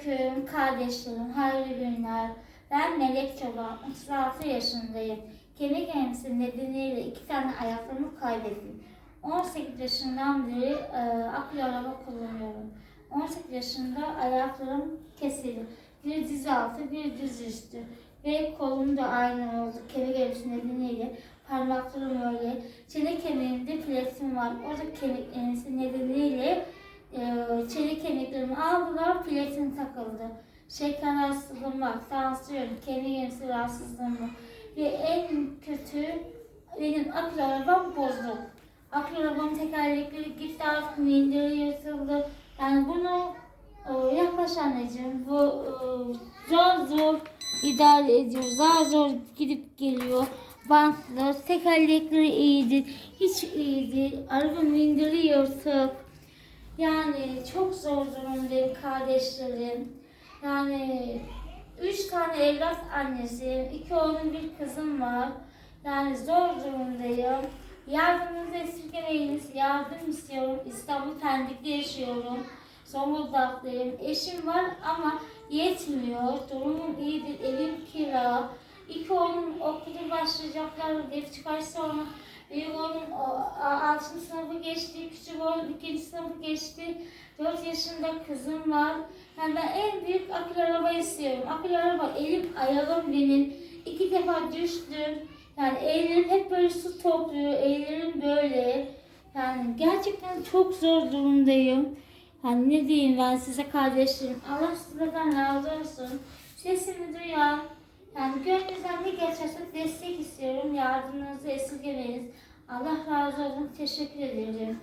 Selamünaleyküm kardeşlerim, hayırlı günler. Ben Melek Çoban, 36 yaşındayım. Kemik erimsi nedeniyle iki tane ayaklarımı kaybettim. 18 yaşından beri e, akülü araba kullanıyorum. 18 yaşında ayaklarım kesildi. Bir diz altı, bir diz üstü. Ve kolum da aynı oldu. Kemik erimsi nedeniyle parmaklarım öyle. Çene kemiğimde platin var. O da kemik erimsi nedeniyle çelik kemiklerimi aldılar, platin takıldı. Şeker hastalığım var, tansiyon, kemik erimsi rahatsızlığım var. Ve en kötü benim akül arabam bozuldu. Akül arabamın tekerlekleri gitti artık minderi yırtıldı. Yani bunu e, yaklaş anneciğim. Bu e, zor zor idare ediyoruz. Zar zor gidip geliyor. Bantlı, tekerlekleri iyiydi. Hiç iyi değil. Araba minderi yırtık. Yani çok zor durumdayım kardeşlerim. Yani üç tane evlat annesiyim. iki oğlum bir kızım var. Yani zor durumdayım. Yardımınızı esirgemeyiniz. Yardım istiyorum. İstanbul Pendik'te yaşıyorum. Zonguldak'tayım. Eşim var ama yetmiyor. Durumum iyidir. Evim kira. İki oğlum okula başlayacaklar. Bir çıkar sonra Büyük oğlum 6. sınıfı geçti, küçük oğlum 2. sınıfı geçti. 4 yaşında kızım var. Yani ben en büyük akül araba istiyorum. Akül araba elim ayağım benim. İki defa düştüm. Yani ellerim hep böyle su topluyor. Ellerim böyle. Yani gerçekten çok zor durumdayım. Yani ne diyeyim ben size kardeşlerim. Allah sizlerden razı olsun. Sesimi duyan, yani gönlünüzden ne geçerse destek istiyorum. Yardımınızı esirgemeyiniz. Allah razı olsun. Teşekkür ederim.